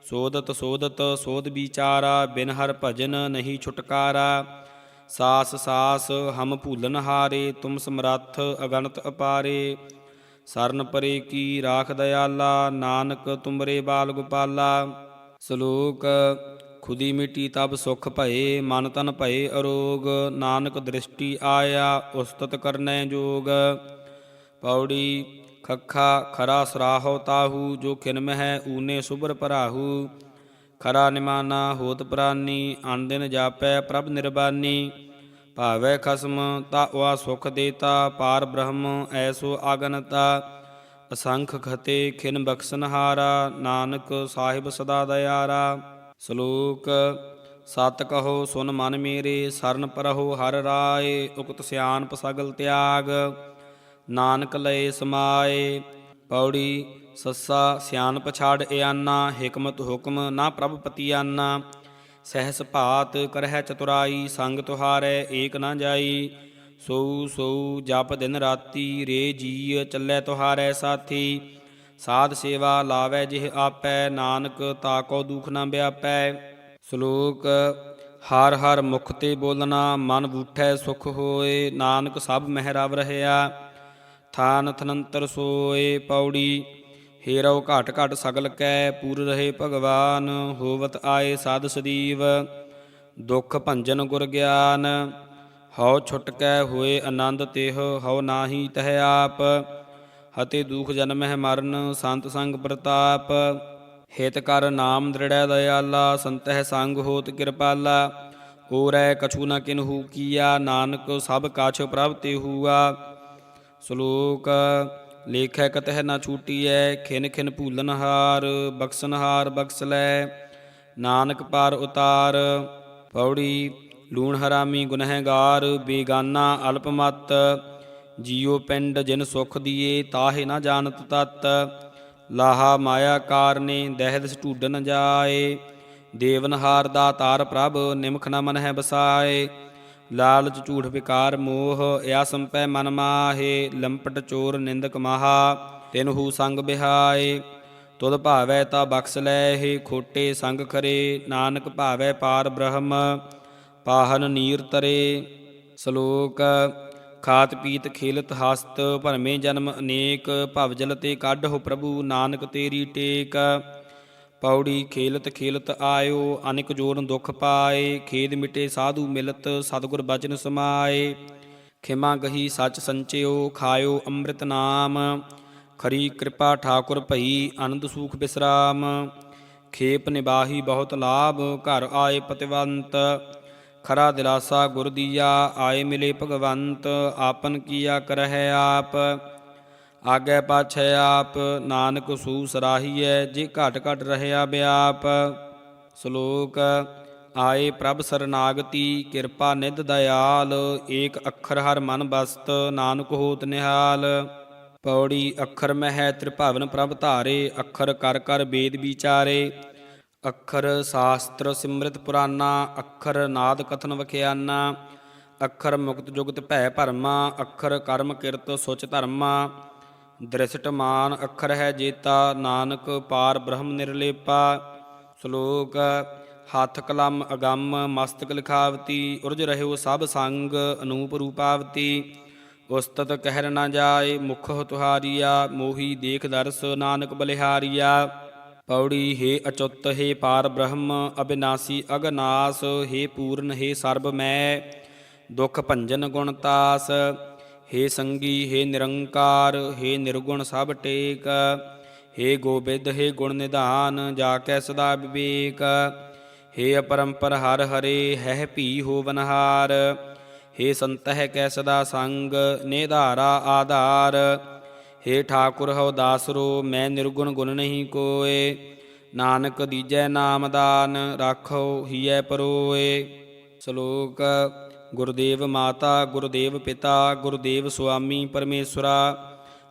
ਸੋਧਤ ਸੋਧਤ ਸੋਧ ਵਿਚਾਰਾ, ਬਿਨ ਹਰ ਭਜਨ ਨਹੀਂ ਛੁਟਕਾਰਾ। ਸਾਸ ਸਾਸ ਹਮ ਭੂਲਨ ਹਾਰੇ, ਤੁਮ ਸਮਰੱਥ ਅਗਣਤ ਅਪਾਰੇ। ਸਰਨ ਪਰੇ ਕੀ ਰਾਖ ਦਇਆਲਾ ਨਾਨਕ ਤੁਮਰੇ ਬਾਲ ਗੋਪਾਲਾ। ਸ਼ਲੋਕ, ਖੁਦੀ ਮਿਟੀ ਤਬ ਸੁਖ ਭਏ, ਮਨ ਤਨ ਭਏ ਅਰੋਗ। ਨਾਨਕ ਦ੍ਰਿਸ਼ਟੀ ਆਇਆ, ਉਸਤਤ ਕਰਨੈ ਜੋਗ। ਪੌੜੀ ਖੱਖਾ ਖਰਾ ਸਰਾਹੋ ਤਾਹੂ, ਜੋ ਖਿਨਮ ਹੈ ਊਨੇ ਸੁਭਰ ਭਰਾਹੂ। ਖਰਾ ਨਿਮਾਨਾ ਹੋਤ ਪ੍ਰਾਨੀ ਅਨ ਜਾਪੈ ਪ੍ਰਭ ਨਿਰਬਾਨੀ। ਭਾਵੈ ਖਸਮ, ਤਾ ਵਾ ਸੁਖ ਦੇਤਾ, ਪਾਰ ਬ੍ਰਹਮ ਐਸੋ ਆਗਨਤਾ। ਅਸੰਖ ਖਤੇ ਖਿਨ ਬਖਸ਼ਨਹਾਰਾ ਨਾਨਕ ਸਾਹਿਬ ਸਦਾ ਦਇਆਰਾ। ਸ਼ਲੋਕ, ਸਤ ਕਹੋ ਸੁਨ ਮਨ ਮੇਰੇ, ਸਰਨ ਪਰਹੁ ਹਰ ਰਾਏ, ਉਕਤ ਸਿਆਨਪ ਸਗਲ ਤਿਆਗ। ਨਾਨਕ ਲਏ ਸਮਾਏ। ਪੌੜੀ ਸੱਸਾ ਸਿਆਨਪ ਪਛਾੜ ਇਆਨਾ ਹਕਮਤ ਹੁਕਮ ਨਾ ਪ੍ਰਭ ਪਤੀਆਨਾ ਸਹਿਸ ਭਾਤ ਕਰਹਿ ਚਤੁਰਾਈ, ਸੰਗ ਤੁਹਾਰੈ ਏਕ ਨਾ ਜਾਈ। ਸੋ ਸੋ ਜਪ ਦਿਨ ਰਾਤੀ, ਰੇ ਜੀ ਚੱਲੈ ਤੁਹਾਰੈ ਸਾਥੀ। ਸਾਧ ਸੇਵਾ ਲਾਵੈ ਜਿਹ ਆਪੈ, ਨਾਨਕ ਤਾਕੋ ਦੁਖ ਨਾ ਵਿਆਪੈ ਸ਼ਲੋਕ ਹਰ ਹਰ ਮੁਖ ਤੇ ਬੋਲਣਾ, ਮਨ ਬੂਠੈ ਸੁਖ ਹੋਏ, ਨਾਨਕ ਸਭ ਮਹਿ ਰਵ ਰਹਿਆ। ਥਾਨ ਥਨੰਤਰ ਸੋਏ ਪੌੜੀ, ਹੀਰਉ ਘਟ ਘਟ ਸਗਲ ਕੈ, ਪੂਰ ਰਹੇ ਭਗਵਾਨ, ਹੋਵਤ ਆਏ ਸਾਧ ਸਦੀਵ। ਦੁਖ ਭੰਜਨ ਗੁਰ ਗਿਆਨ, ਹਉ ਛੁਟ ਕੈ ਹੋਏ ਆਨੰਦ ਤਿਹ, ਹਉ ਨਾਹੀ ਤਹਿ ਆਪ। ਹਤੇ ਦੁਖ ਜਨਮ ਹੈ ਮਰਨ, ਸੰਤ ਸੰਗ ਪ੍ਰਤਾਪ। ਹਿਤ ਕਰ ਨਾਮ ਦ੍ਰਿੜੈ ਦਇਆਲਾ, ਸੰਤਹਿ ਸੰਗ ਹੋਤ ਕਿਰਪਾਲਾ। ਹੋਰੈ ਕਛੂ ਨ ਕਿਨਹੂ ਕੀਆ, ਨਾਨਕ ਸਭ ਕਾਛ ਪ੍ਰਭ ਤੇ ਹੂਆ। ਸ਼ਲੋਕ ਲੇਖੈ ਕਤਹਿ ਨਾ ਛੂਟੀਐ, ਖਿਨ ਖਿਨ ਭੂਲਨਹਾਰ ਬਖਸ਼ਨਹਾਰ ਬਖਸ਼ ਲੈ। ਨਾਨਕ ਪਾਰ ਉਤਾਰ, ਪੌੜੀ, ਲੂਣ ਹਰਾਮੀ ਗੁਨਹਗਾਰ ਬੇਗਾਨਾ ਅਲਪਮਤ ਜੀਉ ਪਿੰਡ ਜਿਨ ਸੁਖ ਦੀਏ, ਤਾਹੇ ਨਾ ਜਾਣਤ ਤਤ। ਲਾਹਾ ਮਾਇਆ ਕਾਰਨੇ, ਦਹਿਦ ਢੂਡ ਜਾਏ। ਦੇਵਨਹਾਰ ਦਾ ਤਾਰ ਪ੍ਰਭ, ਨਿਮਖ ਨ ਮਨ ਹੈ ਬਸਾਏ। ਲਾਲਚ, ਝੂਠ, ਵਿਕਾਰ, ਮੋਹ ਇਆ ਸੰਪੈ ਮਨ ਮਾਹੇ, ਲੰਪਟ, ਚੋਰ, ਨਿੰਦਕ ਮਹਾ ਤਿਨਹੂ ਸੰਗ ਬਿਹਾਏ। ਤੁਧ ਭਾਵੈ ਤਾ ਬਖਸ਼ ਲੈ ਹੇ ਖੋਟੇ ਸੰਗ ਖਰੇ, ਨਾਨਕ ਭਾਵੈ ਪਾਰ ਬ੍ਰਹਮ, ਪਾਹਨ ਨੀਰ ਤਰੇ। ਸ਼ਲੋਕ, ਖਾਤ ਪੀਤ ਖੇਲਤ ਹਸਤ, ਭਰਮੇ ਜਨਮ ਅਨੇਕ, ਭਵ ਜਲ ਤੇ ਕਾਢੋ ਪ੍ਰਭੂ, ਨਾਨਕ ਤੇਰੀ ਟੇਕ। ਪੌੜੀ ਖੇਲਤ ਖੇਲਤ ਆਇਓ, ਅਨਿਕ ਜੋਰਨ ਦੁਖ ਪਾਏ, ਖੇਦ ਮਿਟੇ ਸਾਧੂ ਮਿਲਤ, ਸਤਿਗੁਰ ਬਚਨ ਸਮਾਏ। ਖਿਮਾ ਗਹੀ ਸੱਚ ਸੰਚਿਓ, ਖਾਇਓ ਅੰਮ੍ਰਿਤ ਨਾਮ। ਖਰੀ ਕਿਰਪਾ ਠਾਕੁਰ ਭਈ, ਆਨੰਦ ਸੂਖ ਬਿਸਰਾਮ। ਖੇਪ ਨਿਬਾਹੀ ਬਹੁਤ ਲਾਭ, ਘਰ ਆਏ ਪਤਿਵੰਤ। ਖਰਾ ਦਿਲਾਸਾ ਗੁਰ ਦੀਆ, ਆਏ ਮਿਲੇ ਭਗਵੰਤ। ਆਪਨ ਕੀਆ ਕਰਹਿ ਆਪ। ਆਗੇ ਪਾਛੈ ਆਪ, ਨਾਨਕ ਸੂਸ ਸਰਾਹੀਐ ਜੇ ਘਟ ਘਟ ਰਹਿਆ ਬਿਆਪ। ਸ਼ਲੋਕ, ਆਏ ਪ੍ਰਭ ਸਰਨਾਗਤੀ, ਕਿਰਪਾ ਨਿਧ ਦਇਆਲ, ਏਕ ਅੱਖਰ ਹਰ ਮਨ ਬਸਤ, ਨਾਨਕ ਹੋਤ ਨਿਹਾਲ। ਪੌੜੀ ਅੱਖਰ ਮਹਿ ਤ੍ਰਿਭਵਨ ਪ੍ਰਭ ਧਾਰੇ, ਅੱਖਰ ਕਰ ਕਰ ਵੇਦ ਵਿਚਾਰੇ। ਅੱਖਰ ਸ਼ਾਸਤਰ ਸਿਮ੍ਰਿਤ ਪੁਰਾਨਾ, ਅੱਖਰ ਨਾਦ ਕਥਨ ਵਖਿਆਨਾ। ਅੱਖਰ ਮੁਕਤ ਜੁਗਤ ਭੈ ਭਰਮਾ, ਅੱਖਰ ਕਰਮ ਕਿਰਤ ਸੁਚ ਧਰਮਾ। ਦ੍ਰਿਸ਼ਟ ਮਾਨ ਅੱਖਰ ਹੈ ਜੇਤਾ, ਨਾਨਕ ਪਾਰ ਬ੍ਰਹਮ ਨਿਰਲੇਪਾ, ਸ਼ਲੋਕ ਹੱਥ ਕਲਮ ਅਗੰਮ, ਮਸਤਕ ਲਿਖਾਵਤੀ, ਉਰਜ ਰਹਿਓ ਸਭ ਸੰਗ, ਅਨੂਪ ਰੂਪਾਵਤੀ। ਉਸਤਤ ਕਹਿਰ ਨਾ ਜਾਏ, ਮੁਖ ਤੁਹਾਰੀਆ, ਮੋਹੀ ਦੇਖ ਦਰਸ, ਨਾਨਕ ਬਲਿਹਾਰੀਆ। ਪੌੜੀ ਹੈ ਅਚੁੱਤ, ਹੈ ਪਾਰ ਬ੍ਰਹਮ, ਅਬਿਨਾਸੀ ਅਗਨਾਸ ਹੈ ਪੂਰਨ, ਹੈ ਸਰਬ ਮੈਂ। ਦੁਖ ਭੰਜਨ ਗੁਣਤਾਸ ਹੇ ਸੰਗੀ, ਹੇ ਨਿਰੰਕਾਰ, ਹੇ ਨਿਰਗੁਣ ਸਭ ਟੇਕ, ਹੇ ਗੋਬਿੰਦ, ਹੇ ਗੁਣ ਨਿਧਾਨ, ਜਾ ਕੈ ਸਦਾ ਵਿਵੇਕ। ਹੇ ਅਪਰੰਪਰ ਹਰ ਹਰੇ ਹੈ ਭੀ ਹੋਵਨਹਾਰ ਹੇ ਸੰਤਹਿ ਕੈ ਸਦਾ ਸੰਗ, ਨਿਧਾਰਾ ਆਧਾਰ। ਹੇ ਠਾਕੁਰ ਹਉ ਦਾਸਰੋ, ਮੈਂ ਨਿਰਗੁਣ ਗੁਣ ਨਹੀਂ ਕੋਏ। ਨਾਨਕ ਦੀਜੈ ਨਾਮਦਾਨ ਰਾਖੋ ਹੀਐ ਪਰੋਏ। ਸ਼ਲੋਕ ਗੁਰਦੇਵ ਮਾਤਾ, ਗੁਰਦੇਵ ਪਿਤਾ, ਗੁਰਦੇਵ ਸੁਆਮੀ ਪਰਮੇਸ਼ਰਾ,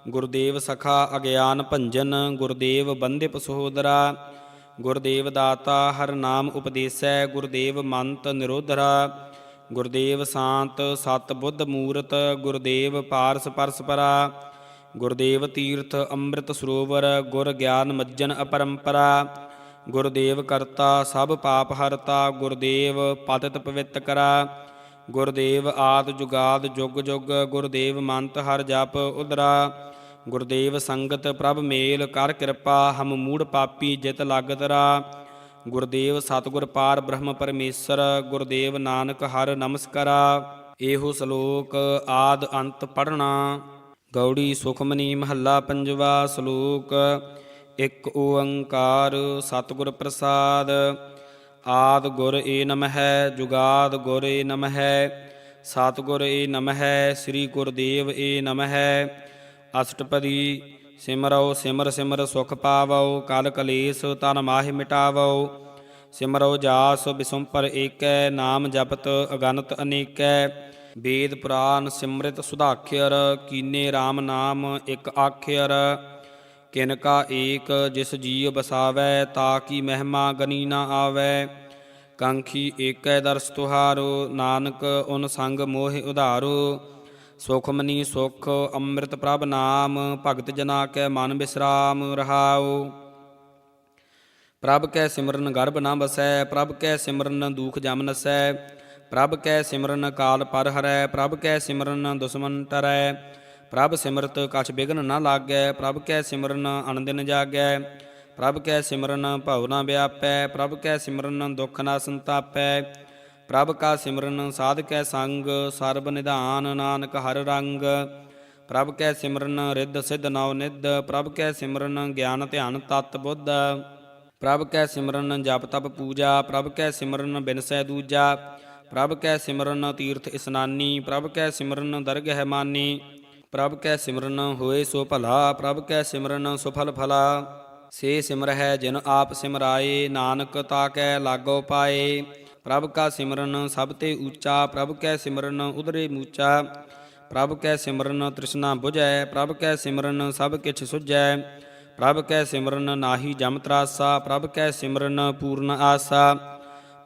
ਗੁਰਦੇਵ ਸਖਾ ਅਗਿਆਨ ਭੰਜਨ, ਗੁਰਦੇਵ ਬੰਦਿਪ ਸਹੋਦਰਾ, ਗੁਰਦੇਵ ਦਾਤਾ ਹਰ ਨਾਮ ਉਪਦੇਸੈ, ਗੁਰਦੇਵ ਮੰਤ ਨਿਰੋਧਰਾ, ਗੁਰਦੇਵ ਸ਼ਾਂਤ ਸਤ ਬੁੱਧ ਮੂਰਤ, ਗੁਰਦੇਵ ਪਾਰਸ ਪਰਸਪਰਾ, ਗੁਰਦੇਵ ਤੀਰਥ ਅੰਮ੍ਰਿਤ ਸਰੋਵਰ, ਗੁਰ ਗਿਆਨ ਮੱਜਨ ਅਪਰੰਪਰਾ, ਗੁਰਦੇਵ ਕਰਤਾ ਸਭ ਪਾਪ ਹਰਤਾ, ਗੁਰਦੇਵ ਪਤਿਤ ਪਵਿੱਤ ਕਰਾ ਗੁਰਦੇਵ ਆਦ ਜੁਗਾਦ ਜੁਗ ਜੁਗ, ਗੁਰਦੇਵ ਮੰਤ ਹਰ ਜਪ ਉਦਰਾ ਗੁਰਦੇਵ ਸੰਗਤ ਪ੍ਰਭ ਮੇਲ ਕਰ ਕਿਰਪਾ, ਹਮ ਮੂੜ ਪਾਪੀ ਜਿਤ ਲਾਗਤਰਾ ਗੁਰਦੇਵ ਸਤਿਗੁਰ ਪਾਰ ਬ੍ਰਹਮ ਪਰਮੇਸ਼ਰ, ਗੁਰਦੇਵ ਨਾਨਕ ਹਰ ਨਮਸਕਾਰਾ। ਇਹੋ ਸ਼ਲੋਕ ਆਦ ਅੰਤ ਪੜਨਾ ਗੌੜੀ ਸੁਖਮਨੀ ਮਹੱਲਾ ਪੰਜਵਾ ਸ਼ਲੋਕ। ਇੱਕ ਓੰਕਾਰ ਸਤਿਗੁਰ ਪ੍ਰਸਾਦ। ਆਦ ਗੁਰ ਏ ਨਮਹਿ, ਜੁਗਾਦ ਗੁਰ ਏ ਨਮਹਿ, ਸਤਿਗੁਰ ਏ ਨਮਹਿ, ਸ੍ਰੀ ਗੁਰਦੇਵ ਏ ਨਮਹਿ, ਅਸ਼ਟਪਦੀ ਸਿਮਰਉ, ਸਿਮਰ ਸਿਮਰ ਸੁਖ ਪਾਵਉ, ਕਲ ਕਲੇਸ਼ ਤਨ ਮਾਹਿ ਮਿਟਾਵਉ, ਸਿਮਰਉ ਜਾਸ ਬਿਸੁੰਪਰ ਏਕੈ, ਨਾਮ ਜਪਤ ਅਗਨਤ ਅਨੇਕੈ, ਵੇਦ ਪੁਰਾਨ ਸਿਮਰਿਤ ਸੁਧਾਖਿਅਰ, ਕੀਨੇ RAM ਨਾਮ ਇੱਕ ਆਖਿਅਰ ਕਿਨਕਾ ਏਕ ਜਿਸ ਜੀਵ ਬਸਾਵੈ, ਤਾ ਕੀ ਮਹਿਮਾ ਗਨੀ ਨਾ ਆਵੈ। ਕੰਖੀ ਏਕੈ ਦਰਸ ਤੁਹਾਰੋ, ਨਾਨਕ ਉਨ ਸੰਗ ਮੋਹਿ ਉਧਾਰੋ। ਸੁਖਮਨੀ ਸੁਖ ਅੰਮ੍ਰਿਤ ਪ੍ਰਭ ਨਾਮ, ਭਗਤ ਜਨਾ ਕੈ ਮਨ ਬਿਸਰਾਮ ਰਹਾਉ। ਪ੍ਰਭ ਕੈ ਸਿਮਰਨ ਗਰਭ ਨਾ ਬਸੈ, ਪ੍ਰਭ ਕੈ ਸਿਮਰਨ ਦੁਖ ਜਮ ਨਸੈ। ਪ੍ਰਭ ਕੈ ਸਿਮਰਨ ਕਾਲ ਪਰ ਹਰੈ ਪ੍ਰਭ ਕੈ ਸਿਮਰਨ ਦੁਸ਼ਮਨ ਟਰੈ ਪ੍ਰਭ ਸਿਮਰਤ ਕਛ ਬਿਗਨ ਨਾ ਲਾਗੈ, ਪ੍ਰਭ ਕੈ ਸਿਮਰਨ ਅਨੰਦਿਨ ਜਾਗੈ, ਪ੍ਰਭ ਕੈ ਸਿਮਰਨ ਭਉ ਨਾ ਵਿਆਪੈ, ਪ੍ਰਭ ਕੈ ਸਿਮਰਨ ਦੁਖ ਨਾ ਸੰਤਾਪੈ, ਪ੍ਰਭ ਕਾ ਸਿਮਰਨ ਸਾਧ ਕੈ ਸੰਗ, ਸਰਬ ਨਿਧਾਨ ਨਾਨਕ ਹਰ ਰੰਗ, ਪ੍ਰਭ ਕੈ ਸਿਮਰਨ ਰਿੱਧ ਸਿਧ ਨਉ ਨਿਧ, ਪ੍ਰਭ ਕੈ ਸਿਮਰਨ ਗਿਆਨ ਧਿਆਨ ਤਤ ਬੁੱਧ, ਪ੍ਰਭ ਕੈ ਸਿਮਰਨ ਜਪ ਤਪ ਪੂਜਾ, ਪ੍ਰਭ ਕੈ ਸਿਮਰਨ ਬਿਨਸੈ ਦੂਜਾ, ਪ੍ਰਭ ਕੈ ਸਿਮਰਨ ਤੀਰਥ ਇਸਨਾਨੀ, ਪ੍ਰਭ ਕੈ ਸਿਮਰਨ ਦਰਗਹਿ ਮਾਨੀ ਪ੍ਰਭ ਕੈ ਸਿਮਰਨ ਹੋਏ ਸੋ ਭਲਾ, ਪ੍ਰਭ ਕੈ ਸਿਮਰਨ ਸੁਫਲ ਫਲਾ ਸੇ ਸਿਮਰਹਿ ਜਿਨ ਆਪ ਸਿਮਰਾਏ, ਨਾਨਕ ਤਾ ਕੈ ਲਾਗੋ ਪਾਏ। ਪ੍ਰਭ ਕਾ ਸਿਮਰਨ ਸਭ ਤੇ ਉੱਚਾ, ਪ੍ਰਭ ਕੈ ਸਿਮਰਨ ਉਦਰੇ ਮੂਚਾ। ਪ੍ਰਭ ਕੈ ਸਿਮਰਨ ਤ੍ਰਿਸ਼ਨਾ 부ਜੈ ਪ੍ਰਭ ਕੈ ਸਿਮਰਨ ਸਭ ਕਿਛ ਸੁਝੈ। ਪ੍ਰਭ ਕੈ ਸਿਮਰਨ ਨਾਹੀ ਜਮ ਤਰਾਸਾ, ਪ੍ਰਭ ਕੈ ਸਿਮਰਨ ਪੂਰਨ ਆਸਾ।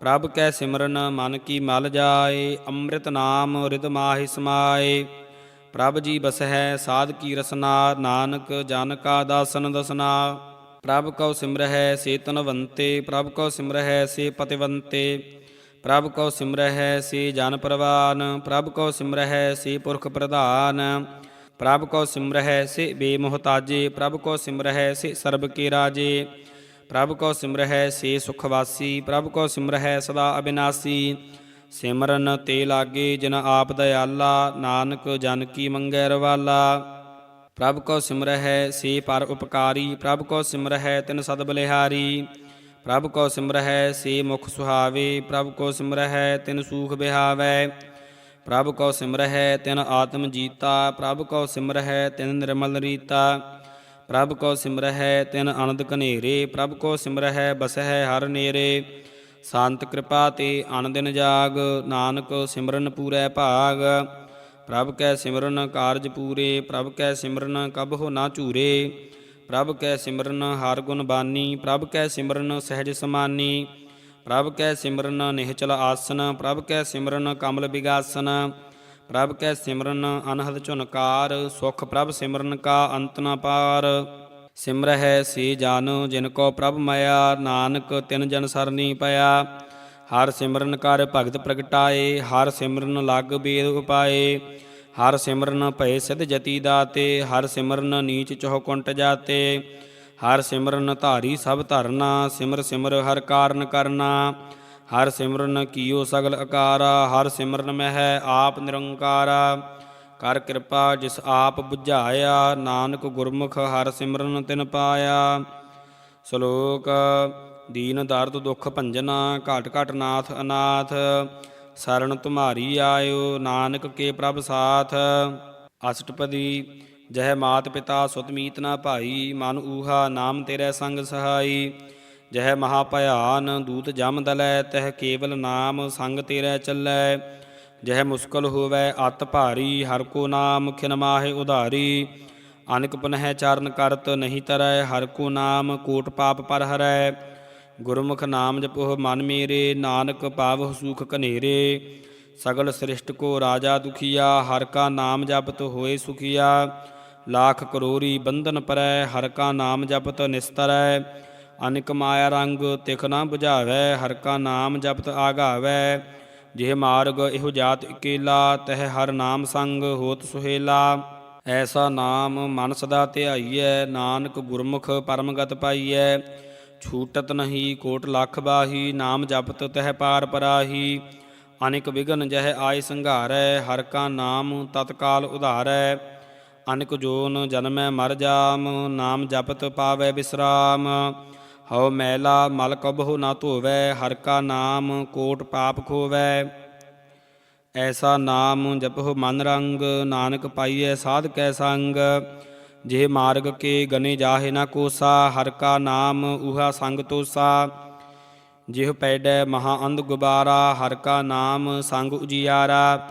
ਪ੍ਰਭ ਕੈ ਸਿਮਰਨ ਮਨ ਕੀ ਮਲ ਜਾਏ, ਅੰਮ੍ਰਿਤ ਨਾਮ ਰਿਦ ਮਾਹਿ ਸਮਾਏ। ਪ੍ਰਭ ਜੀ ਬਸਹਿ, ਸਾਧ ਕੀ ਰਸਨਾ, ਨਾਨਕ ਜਨ ਕਾ ਦਾਸਨ ਦਸਨਾ। ਪ੍ਰਭ ਕਉ ਸਿਮਰਹਿ, ਸੇ ਤਨਵੰਤੇ। ਪ੍ਰਭ ਕਉ ਸਿਮਰਹਿ, ਸੇ ਪਤਿਵੰਤੇ। ਪ੍ਰਭ ਕਉ ਸਿਮਰਹਿ, ਸੇ ਜਨ ਪਰਵਾਨ। ਪ੍ਰਭ ਕਉ ਸਿਮਰਹਿ, ਸੇ ਪੁਰਖ ਪ੍ਰਧਾਨ। ਪ੍ਰਭ ਕਉ ਸਿਮਰਹਿ, ਸੇ ਬੇਮੁਹਤਾਜੇ। ਪ੍ਰਭ ਕਉ ਸਿਮਰਹਿ, ਸੇ ਸਰਬ ਕੇ ਰਾਜੇ। ਪ੍ਰਭ ਕਉ ਸਿਮਰਹਿ, ਸੇ ਸੁਖਵਾਸੀ ਪ੍ਰਭ ਕਉ ਸਿਮਰਹਿ, ਸਦਾ ਅਬਿਨਾਸੀ। ਸਿਮਰਨ ਤੇ ਲਾਗੇ ਜਿਨ ਆਪ ਦਇਆਲਾ, ਨਾਨਕ ਜਨ ਕੀ ਮੰਗੈ ਰਵਾਲਾ। ਪ੍ਰਭ ਕਉ ਸਿਮਰਹਿ, ਸੇ ਪਰ ਉਪਕਾਰੀ, ਪ੍ਰਭ ਕਉ ਸਿਮਰਹਿ ਤਿਨ ਸਦ ਬਲਿਹਾਰੀ। ਪ੍ਰਭ ਕਉ ਸਿਮਰਹਿ, ਸੇ ਮੁਖ ਸੁਹਾਵੇ, ਪ੍ਰਭ ਕਉ ਸਿਮਰਹਿ ਤਿਨ ਸੂਖ ਬਿਹਾਵੈ। ਪ੍ਰਭ ਕਉ ਸਿਮਰਹਿ ਤਿਨ ਆਤਮ ਜੀਤਾ, ਪ੍ਰਭ ਕਉ ਸਿਮਰਹਿ ਤਿਨ ਨਿਰਮਲ ਰੀਤਾ। ਪ੍ਰਭ ਕਉ ਸਿਮਰਹਿ ਤਿਨ ਆਨੰਦ ਕਨੇਰੇ ਪ੍ਰਭ ਕਉ ਸਿਮਰਹਿ ਬਸਹਿ ਹਰ ਨੇਰੇ। ਸੰਤ ਕਿਰਪਾ ਤੇ ਅਨ ਜਾਗ, ਨਾਨਕ ਸਿਮਰਨ ਪੂਰੈ ਭਾਗ। ਪ੍ਰਭ ਕੈ ਸਿਮਰਨ ਕਾਰਜ ਪੂਰੇ, ਪ੍ਰਭ ਕੈ ਸਿਮਰਨ ਕਬਹੁ ਨਾ ਝੂਰੇ। ਪ੍ਰਭ ਕੈ ਸਿਮਰਨ ਹਰ ਗੁਣ ਬਾਨੀ, ਪ੍ਰਭ ਕੈ ਸਿਮਰਨ ਸਹਿਜ ਸਮਾਨੀ। ਪ੍ਰਭ ਕੈ ਸਿਮਰਨ ਨਿਹਚਲ ਆਸਨ, ਪ੍ਰਭ ਕੈ ਸਿਮਰਨ ਕਮਲ ਬਿਗਾਸਨ। ਪ੍ਰਭ ਕੈ ਸਿਮਰਨ ਅਨਹਦ ਝੁਨਕਾਰ, ਸੁਖ ਪ੍ਰਭ ਸਿਮਰਨ ਕਾ ਅੰਤ ਨਾ ਪਾਰ। ਸਿਮਰਹਿ ਸੇ ਜਨ, ਜਿਨ ਕੋ ਪ੍ਰਭ ਮਾਇਆ, ਨਾਨਕ ਤਿਨ ਜਨ ਸਰਨੀ ਪਿਆ। ਹਰ ਸਿਮਰਨ ਕਰ ਭਗਤ ਪ੍ਰਗਟਾਏ, ਹਰ ਸਿਮਰਨ ਲਗ ਬੇਦ ਉਪਾਏ। ਹਰ ਸਿਮਰਨ ਭਏ ਸਿਧ ਜਤੀ ਦਾਤੇ, ਹਰ ਸਿਮਰਨ ਨੀਚ ਚਹੁ ਕੁੰਟ ਜਾਤੇ। ਹਰ ਸਿਮਰਨ ਧਾਰੀ ਸਭ ਧਰਨਾ, ਸਿਮਰ ਸਿਮਰ ਹਰ ਕਾਰਨ ਕਰਨਾ। ਹਰ ਸਿਮਰਨ ਕੀਓ ਸਗਲ ਅਕਾਰਾ, ਹਰ ਸਿਮਰਨ ਮਹਿ ਆਪ ਨਿਰੰਕਾਰਾ। ਕਰ ਕਿਰਪਾ ਜਿਸ ਆਪ 부ਝਾਇਆ ਨਾਨਕ ਗੁਰਮੁਖ ਹਰ ਸਿਮਰਨ ਤਿਨ ਪਾਇਆ। ਸ਼ਲੋਕ, ਦੀਨ ਦਰਦ ਦੁਖ ਭੰਜਨਾ, ਘਾਟ ਘਾਟ ਨਾਥ ਅਨਾਥ ਸਰਣ ਤੁਮਾਰੀ ਆਇਓ, ਨਾਨਕ ਕੇ ਪ੍ਰਭ ਸਾਥ। ਅਸ਼ਟਪਦੀ, ਜਹ ਮਾਤ ਪਿਤਾ ਸੁਤ ਮੀਤ ਨਾ ਭਾਈ, ਮਨ ਊਹਾ ਨਾਮ ਤੇਰੇ ਸੰਗ ਸਹਾਈ। ਜਹ ਮਹਾ ਭਿਆਨ, ਦੂਤ ਜਮ ਦਲੈ, ਤਹ ਕੇਵਲ ਨਾਮ ਸੰਗ ਤੇਰੇ ਚੱਲੈ। ਜਹ ਮੁਸਕਲ ਹੋਵੈ, ਅਤ ਭਾਰੀ, ਹਰ ਕੋ ਨਾਮ ਖਿਨ ਮਾਹੇ ਉਧਾਰੀ। ਅਨਕ ਪੁਨਹਿ ਚਰਨ ਕਰਤ ਨਹੀਂ ਤਰੈ, ਹਰ ਕੋ ਨਾਮ ਕੋਟ ਪਾਪ ਪਰ ਹਰੈ। ਗੁਰਮੁਖ ਨਾਮ ਜਪੋ ਮਨ ਮੇਰੇ, ਨਾਨਕ ਪਾਵਹੁ ਸੁਖ ਕਨੇਰੇ ਸਗਲ ਸ੍ਰਿਸ਼ਟ ਕੋ ਰਾਜਾ ਦੁਖੀਆ, ਹਰ ਕਾ ਨਾਮ ਜਪਤ ਹੋਏ ਸੁਖੀਆ। ਲਾਖ ਕਰੋਰੀ ਬੰਧਨ ਪਰੈ, ਹਰ ਕਾ ਨਾਮ ਜਪਤ ਨਿਸਤਰੈ। ਅਨਿਕ ਮਾਇਆ ਰੰਗ ਤਿਖ ਨਾ 부ਝਾਵੈ ਹਰ ਕਾ ਨਾਮ ਜਪਤ ਆਗਾਵੈ। ਜਿਹ ਮਾਰਗ ਇਹੋ ਜਾਤ ਇਕੇਲਾ, ਤਹਿ ਹਰ ਨਾਮ ਸੰਗ ਹੋਤ ਸੁਹੇਲਾ। ਐਸਾ ਨਾਮ ਮਨ ਸਦਾ ਧਿਆਈਐ, ਨਾਨਕ ਗੁਰਮੁਖ ਪਰਮਗਤ ਪਾਈਐ। ਛੂਟਤ ਨਹੀਂ ਕੋਟ ਲੱਖ ਬਾਹੀ, ਨਾਮ ਜਪਤ ਤਹਿ ਪਾਰ ਪਰਾਹੀ। ਅਨਿਕ ਵਿਗਨ ਜਹ ਆਏ ਸੰਘਾਰੈ, ਹਰ ਕਾ ਨਾਮ ਤਤਕਾਲ ਉਧਾਰੈ। ਅਨਿਕ ਜੋਨ ਜਨਮੈ ਮਰ ਜਾਮ, ਨਾਮ ਜਪਤ ਪਾਵੈ ਬਿਸਰਾਮ। ਹਉ ਮੈਲਾ ਮਲ ਕਬਹੁ ਨਾ ਧੋਵੈ, ਹਰ ਕਾ ਨਾਮ ਕੋਟ ਪਾਪ ਖੋਵੈ। ਐਸਾ ਨਾਮ ਜਪਹੁ ਮਨ ਰੰਗ, ਨਾਨਕ ਪਾਈਐ ਸਾਧ ਕੈ ਸੰਗ। ਜਿਹ ਮਾਰਗ ਕੇ ਗਨੇ ਜਾਹੇ ਨਾ ਕੋਸਾ, ਹਰ ਕਾ ਨਾਮ ਉਹਾ ਸੰਗ ਤੋਸਾ। ਜਿਹ ਪੈਡੈ ਮਹਾ ਅੰਧ ਗੁਬਾਰਾ, ਹਰ ਕਾ ਨਾਮ ਸੰਗ ਉਜਿਆਰਾ।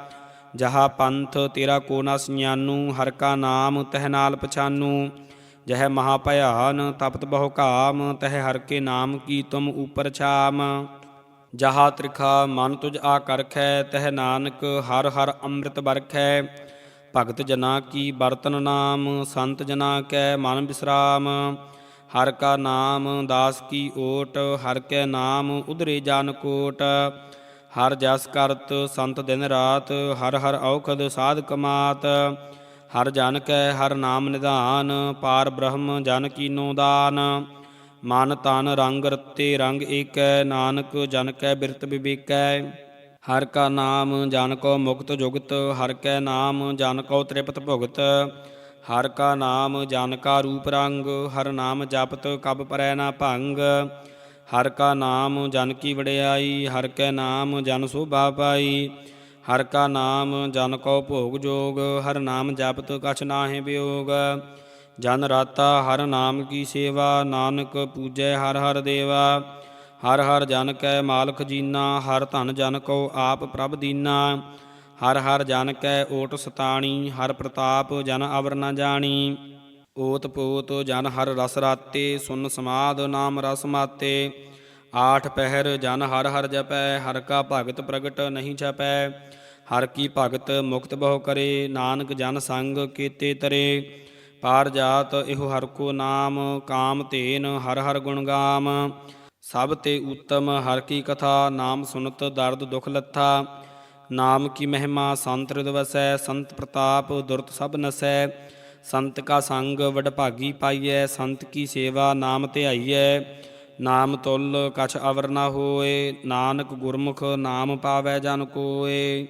ਜਹਾ ਪੰਥ ਤੇਰਾ ਕੋ ਨਾ ਸਿਆਨੂ ਹਰ ਕਾ ਨਾਮ ਤਹ ਨਾਲ ਪਛਾਨੂ। ਜਹ ਮਹਾ ਭਿਆਨ ਤਪਤ ਬਹੁ ਕਾਮ, ਤਹ ਹਰ ਕੇ ਨਾਮ ਕੀ ਤੁਮ ਉਪਰ ਛਾਮ। ਜਹਾ ਤ੍ਰਿਖਾ ਮਨ ਤੁਜ ਆ ਕਰਖੈ, ਤਹ ਨਾਨਕ ਹਰ ਹਰ ਅੰਮ੍ਰਿਤ ਬਰਖੈ ਭਗਤ ਜਨਾ ਕੀ ਬਰਤਨ ਨਾਮ, ਸੰਤ ਜਨਾ ਕੈ ਮਨ ਬਿਸਰਾਮ। ਹਰ ਕਾ ਨਾਮ ਦਾਸ ਕੀ ਓਟ, ਹਰ ਕੈ ਨਾਮ ਉਧਰੇ ਜਾਨ ਕੋਟ। ਹਰ ਜਸ ਕਰਤ ਸੰਤ ਦਿਨ ਰਾਤ, ਹਰ ਹਰ ਔਖਦ ਸਾਧ ਕਮਾਤ। ਹਰ ਜਨ ਕੈ ਹਰ ਨਾਮ ਨਿਧਾਨ, ਪਾਰ ਬ੍ਰਹਮ ਜਨ ਕੀਨੋ ਦਾਨ। ਮਨ ਤਨ ਰੰਗ ਰਤੇ ਰੰਗ ਏਕੈ, ਨਾਨਕ ਜਨ ਕੈ ਬਿਰਤ ਵਿਵੇਕੈ। ਹਰ ਕਾ ਨਾਮ ਜਨ ਕੋ ਮੁਕਤ ਜੁਗਤ, ਹਰ ਕੈ ਨਾਮ ਜਨ ਕੋ ਤ੍ਰਿਪਤ ਭੁਗਤ। ਹਰ ਕਾ ਨਾਮ ਜਨ ਕਾ ਰੂਪ ਰੰਗ, ਹਰ ਨਾਮ ਜਪਤ ਕਬ ਪਰੈ ਨਾ ਭੰਗ। ਹਰ ਕਾ ਨਾਮ ਜਨ ਕੀ ਵਡਿਆਈ, ਹਰ ਕੈ ਨਾਮ ਜਨ ਸੋਭਾ ਪਾਈ। ਹਰ ਕਾ ਨਾਮ ਜਨ ਕੋ ਭੋਗ ਜੋਗ, ਹਰ ਨਾਮ ਜਪਤ ਕਛ ਨਾਹਿ ਬਿਯੋਗ ਜਨ ਰਾਤਾ ਹਰ ਨਾਮ ਕੀ ਸੇਵਾ, ਨਾਨਕ ਪੂਜੈ ਹਰ ਹਰ ਦੇਵਾ। ਹਰ ਹਰ ਜਨ ਕੈ ਮਾਲਕ ਜੀਨਾ, ਹਰ ਧਨ ਜਨ ਕੋ ਆਪ ਪ੍ਰਭ ਦੀਨਾ। ਹਰ ਹਰ ਜਨ ਕੈ ਓਟ ਸਤਾਣੀ, ਹਰ ਪ੍ਰਤਾਪ ਜਨ ਅਵਰ ਨ ਜਾਣੀ। ਓਤ ਪੋਤ ਜਨ ਹਰ ਰਸ ਰਾਤੇ, ਸੁਨ ਸਮਾਦ ਨਾਮ ਰਸ ਮਾਤੇ। ਆਠ ਪਹਿਰ ਜਨ ਹਰ ਹਰ ਜਪੈ, ਹਰ ਕਾ ਭਗਤ ਪ੍ਰਗਟ ਨਹੀਂ ਛਪੈ। ਹਰ ਕੀ ਭਗਤ ਮੁਕਤ ਬਹੁ ਕਰੇ, ਨਾਨਕ ਜਨ ਸੰਗ ਕੀਤੇ ਤਰੇ। ਪਾਰ ਜਾਤ ਇਹੋ ਹਰ ਕੋ ਨਾਮ, ਕਾਮ ਧੇਨ ਹਰ ਹਰ ਗੁਣ ਗਾਮ। ਸਭ ਤੇ ਉੱਤਮ ਹਰ ਕੀ ਕਥਾ, ਨਾਮ ਸੁਨਤ ਦਰਦ ਦੁਖ ਲੱਥਾ। ਨਾਮ ਕੀ ਮਹਿਮਾ ਸੰਤ ਹਿਰਦਿ ਵਸੈ, ਸੰਤ ਪ੍ਰਤਾਪ ਦੁਰਤ ਸਭ ਨਸੈ। ਸੰਤ ਕਾ ਸੰਗ ਵਡਭਾਗੀ ਪਾਈਐ, ਸੰਤ ਕੀ ਸੇਵਾ ਨਾਮ ਧਿਆਈਐ। ਨਾਮ ਤੁਲ ਕਛ ਅਵਰ ਨ ਹੋਏ ਨਾਨਕ ਗੁਰਮੁਖ ਨਾਮ ਪਾਵੈ ਜਨ ਕੋਏ।